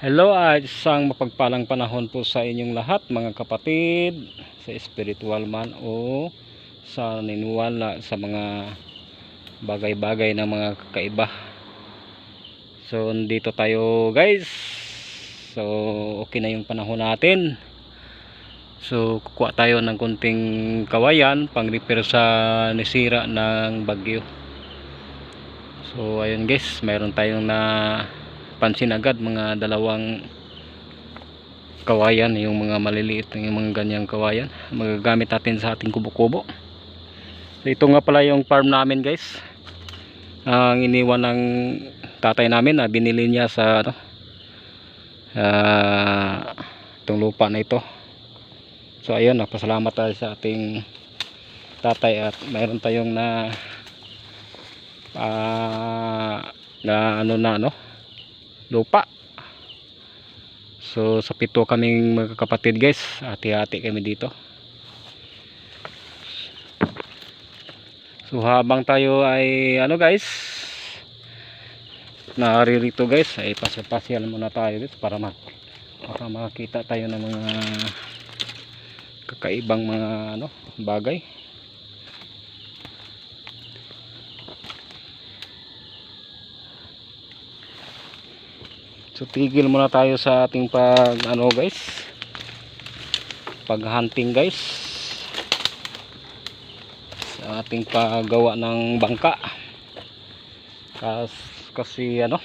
Hello at isang mapagpalang panahon po sa inyong lahat mga kapatid sa spiritual man o sa niniwala sa mga bagay-bagay na mga kakaiba. So dito tayo guys. So okay na yung panahon natin. So kukuha tayo ng kunting kawayan pang repair sa nisira ng bagyo. So ayun guys, mayroon tayong na pansin agad mga dalawang kawayan yung mga maliliit yung mga ganyang kawayan. Magagamit natin sa ating kubo-kubo. So ito nga pala yung farm namin guys. Ang iniwan ng tatay namin na binili niya sa ano ah, itong lupa na ito. So ayun napasalamat tayo sa ating tatay at mayroon tayong na ah, na ano na ano lupa. So sa pito kaming magkakapatid guys. Hati-hati kami dito. So habang tayo ay ano guys? Naririto guys. Ay pasyal muna tayo guys para mak para makakita tayo ng mga kakaibang mga ano bagay So tigil muna tayo sa ating pag ano guys. Pag hunting guys. Sa ating paggawa ng bangka. Kas, kasi ano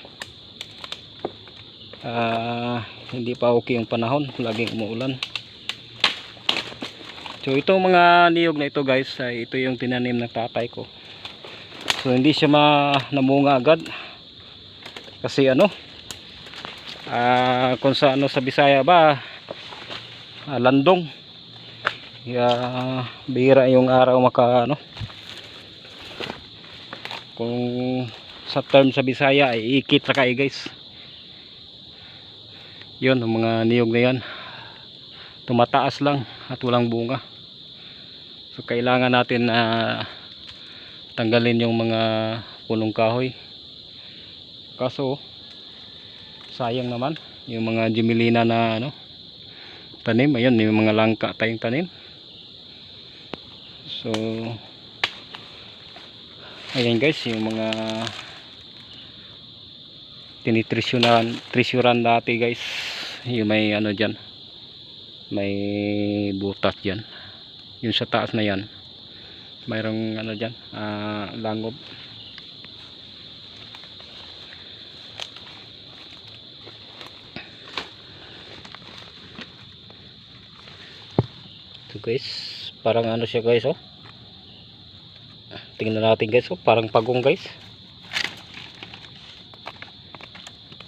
ah, hindi pa okay yung panahon, laging umuulan. So itong mga niyog na ito guys, ay ito yung tinanim ng tatay ko. So hindi siya ma namunga agad. Kasi ano, ah kung sa ano sa Bisaya ba ah, landong. Ya bihira yung araw maka ano. Kung sa term sa Bisaya ay ikit sa kay guys. Yun ang mga niyog na yan. Tumataas lang at walang bunga. So kailangan natin na tanggalin yung mga punong kahoy. Kaso sayang naman yung mga jimilina na ano tanim. Ayun yung mga langka tayong tanim. So ayan guys yung mga tinitrisyonan trisyoran dati guys. Yung may ano dyan may butas dyan. Yung sa taas na yan mayroong ano dyan ah, langob guys. Parang ano siya guys oh. Tingnan natin guys oh. Parang pagong guys.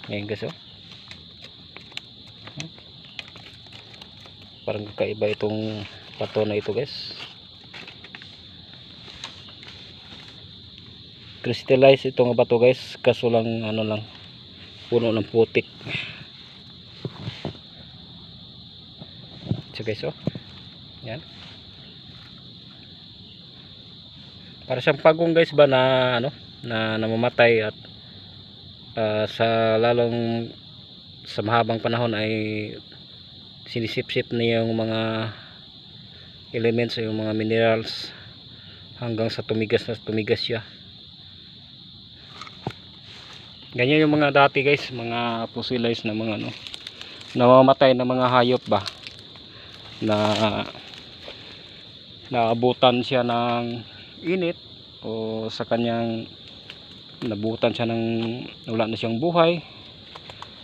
Ngayon guys oh. Parang kakaiba itong pato na ito guys. Crystallize itong bato guys kaso lang ano lang puno ng putik. So guys oh yan. Para siyang pagong guys ba na ano na namamatay at ah, sa lalong sa mahabang panahon ay sinisip-sip niya yung mga elements yung mga minerals hanggang sa tumigas na tumigas siya. Ganyan yung mga dati guys mga fossilized na mga ano namamatay na mga hayop ba na naabutan siya ng init o sa kanyang nabutan siya ng wala na siyang buhay.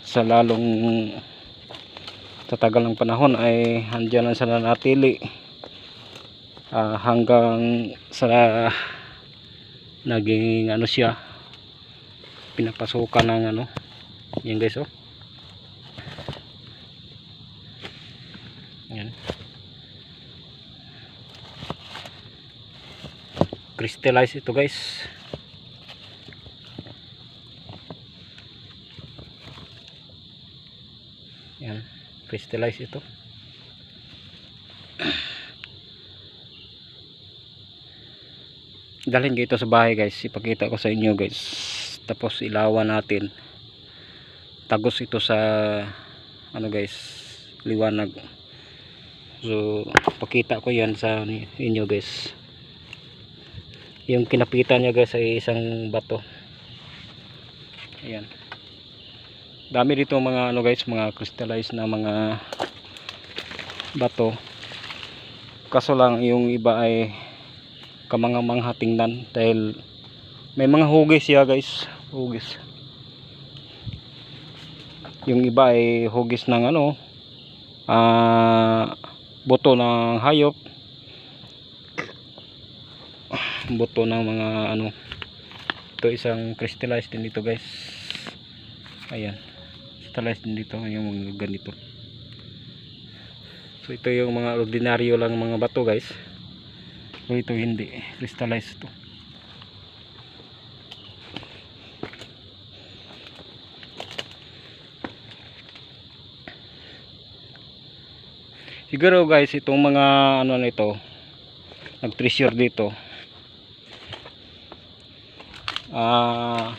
Sa lalong tatagal ng panahon ay handyan lang sila natili. Ah, hanggang sa naging ano siya pinapasukan ng ano yan guys oh. Yan crystallize ito guys. Yan crystallize ito. Dalhin ko ito sa bahay guys. Ipakita ko sa inyo guys. Tapos ilawan natin. Tagos ito sa ano guys liwanag. So pakita ko yan sa inyo guys yung kinapitan niya guys ay isang bato. Ayan. Dami dito mga ano guys mga crystallized na mga bato. Kaso lang yung iba ay kamangamangha tingnan dahil may mga hugis siya guys. Hugis. Yung iba ay hugis ng ano ah buto ng hayop buto ng mga ano. Ito isang crystallized din dito guys. Ayan. Crystallized din dito yung mga ganito. So ito yung mga ordinaryo lang mga bato guys. So ito hindi. Crystallized to. Siguro guys itong mga ano nito nag treasure dito ah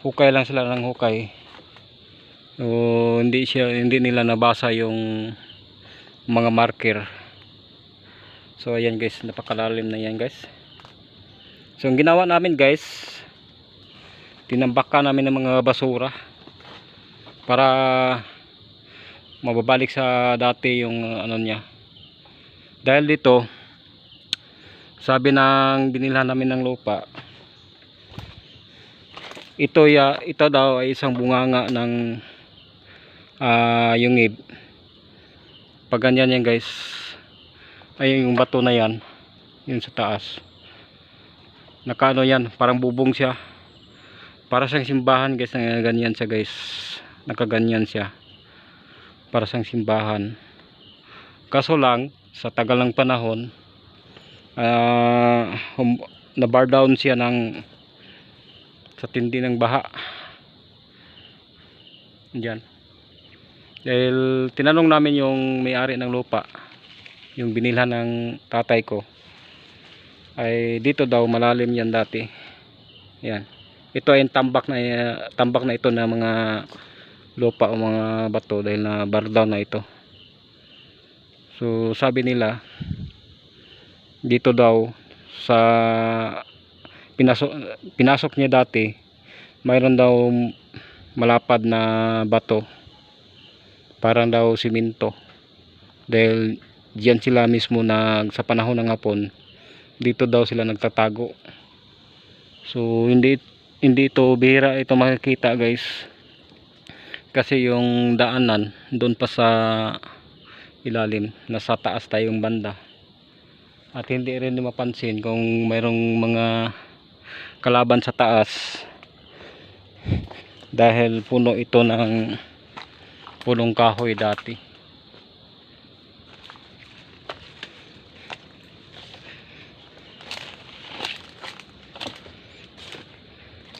hukay lang sila ng hukay. O hindi siya hindi nila nabasa yung mga marker. So ayan guys napakalalim na yan guys. So ang ginawa namin guys tinambaka namin ng mga basura para mababalik sa dati yung uh, ano niya. Dahil dito sabi ng binilhan namin ng lupa ito ya ito daw ay isang bunganga ng ah yungib pag ganyan yan guys ay yung bato na yan yun sa taas. Nakano yan parang bubong siya. Para sa simbahan guys na ganyan siya guys. Nakaganyan siya. Para sa simbahan. Kaso lang sa tagal ng panahon ah hum- na bar down siya ng sa tindi ng baha. Dyan dahil tinanong namin yung may-ari ng lupa yung binilhan ng tatay ko ay dito daw malalim yan dati. Yan. Ito ay tambak na tambak na ito na mga lupa o mga bato dahil na bar down na ito. So sabi nila dito daw sa pinasok, pinasok niya dati mayroon daw malapad na bato. Parang daw siminto. Dahil diyan sila mismo nag sa panahon ng hapon dito daw sila nagtatago. So hindi hindi ito bihira ito makikita guys. Kasi yung daanan doon pa sa ilalim nasa taas tayong banda at hindi rin mapansin kung mayroong mga kalaban sa taas. Dahil puno ito ng punong kahoy dati.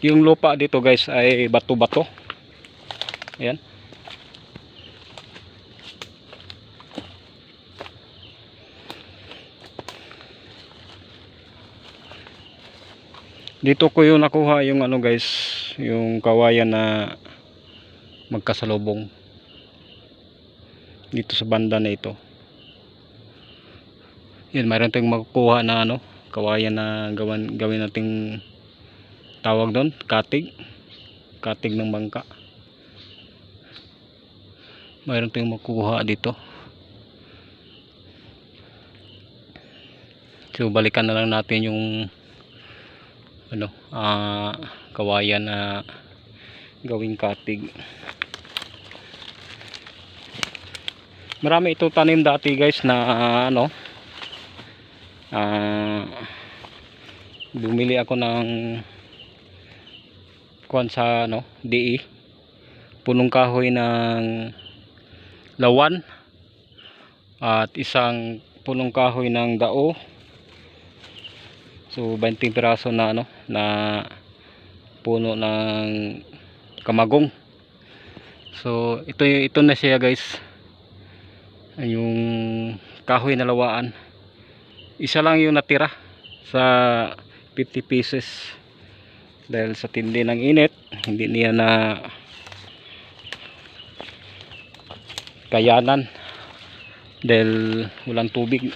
Yung lupa dito guys ay bato-bato. Ayan dito ko yung nakuha yung ano guys yung kawayan na magkasalubong dito sa banda na ito. Yan mayroon tayong makukuha na ano kawayan na gawin, gawin nating tawag doon katig katig ng bangka. Mayroon tayong makukuha dito. So balikan na lang natin yung ano ah kawayan na gawing katig. Marami ito tanim dati guys na ah, ano ah bumili ako ng kuan sa ano DE punong kahoy ng lawan at isang punong kahoy ng dao. So 20 piraso na ano na puno ng kamagong. So ito ito na siya guys. Yung kahoy na lawaan. Isa lang yung natira sa 50 pieces. Dahil sa tindi ng init hindi niya na kayanan. Dahil walang tubig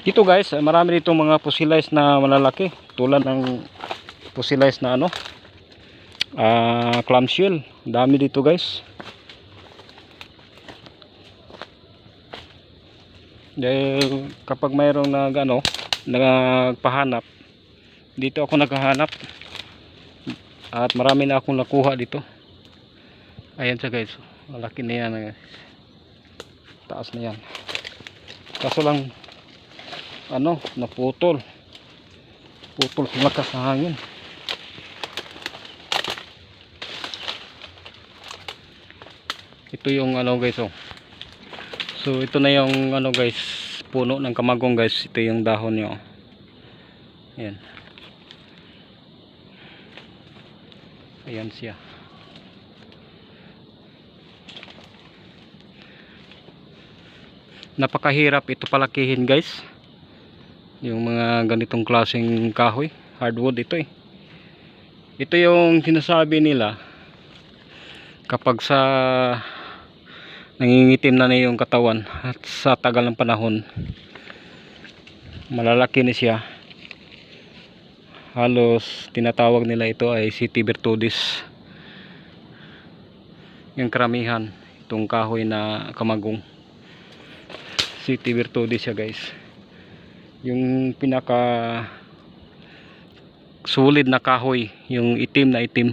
dito guys eh, marami dito mga fossilize na malalaki. Tulad ng fossilize na ano ah clamshell dami dito guys. Dahil kapag mayroong nag ano nagpahanap dito ako naghahanap. At marami na akong nakuha dito. Ayan siya guys. Malaki na yan guys. taas na yan. Kaso lang ano naputol. Putol sa lakas ng hangin. Ito yung ano guys oh. So ito na yung ano guys puno ng kamagong guys. Ito yung dahon nyo ayan. Ayan siya. Napakahirap ito palakihin guys yung mga ganitong klaseng kahoy hardwood ito eh. Ito yung sinasabi nila kapag sa nangingitim na na yung katawan at sa tagal ng panahon malalaki na siya. Halos tinatawag nila ito ay city virtudis yung karamihan itong kahoy na kamagong city virtudis siya guys yung pinaka solid na kahoy yung itim na itim.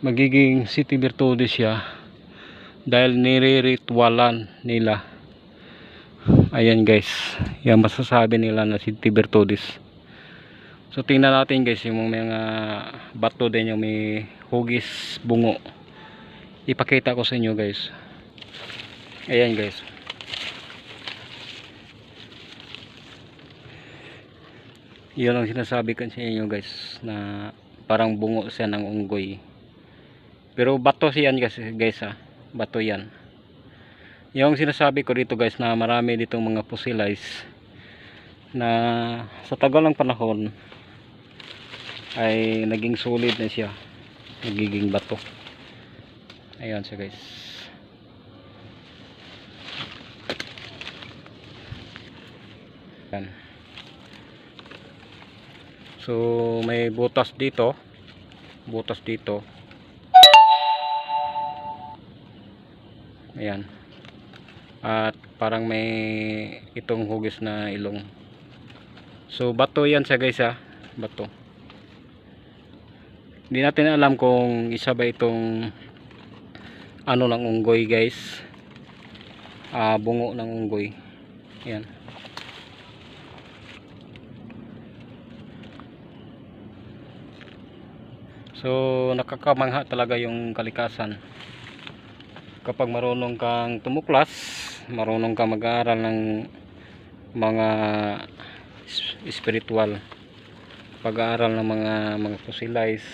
Magiging city virtudis siya dahil nire-ritualan nila. Ayan guys. Yan masasabi nila na city virtudis so tingnan natin guys yung mga bato din yung may hugis bungo. Ipakita ko sa inyo guys. Ayan guys yun ang sinasabi ko sa inyo guys na parang bungo siya ng unggoy. Pero bato siyan guys, guys ha bato yan. Yung sinasabi ko dito guys na marami ditong mga fossilize na sa tagal ng panahon ay naging solid na siya. Nagiging bato. Ayan siya guys. Yan so may butas dito. Butas dito. Ayan. At parang may itong hugis na ilong. So bato yan siya guys ha. Bato. Hindi natin alam kung isa ba itong ano ng unggoy guys. Ah, bungo ng unggoy. Yan so nakakamangha talaga yung kalikasan. Kapag marunong kang tumuklas marunong kang mag-aaral ng mga spiritual pag-aaral ng mga mga fossilize.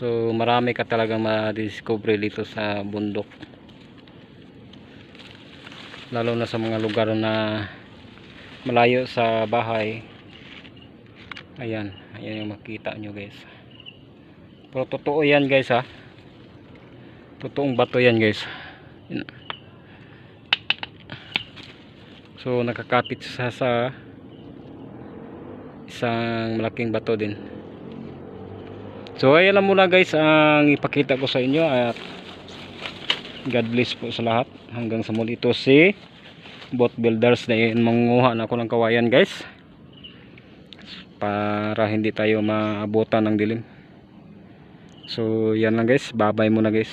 So marami ka talaga ma-discover dito sa bundok. Lalo na sa mga lugar na malayo sa bahay. Ayan ayan yung makita nyo guys pero totoo yan guys ha? Totoong bato yan guys. So nakakapit sa sa isang malaking bato din. So ayan lang muna guys ang ipakita ko sa inyo at God bless po sa lahat. Hanggang sa muli ito si bot builders na yun manguha na ako ng kawayan guys para hindi tayo maabutan ng dilim so yan lang guys. Bye bye muna guys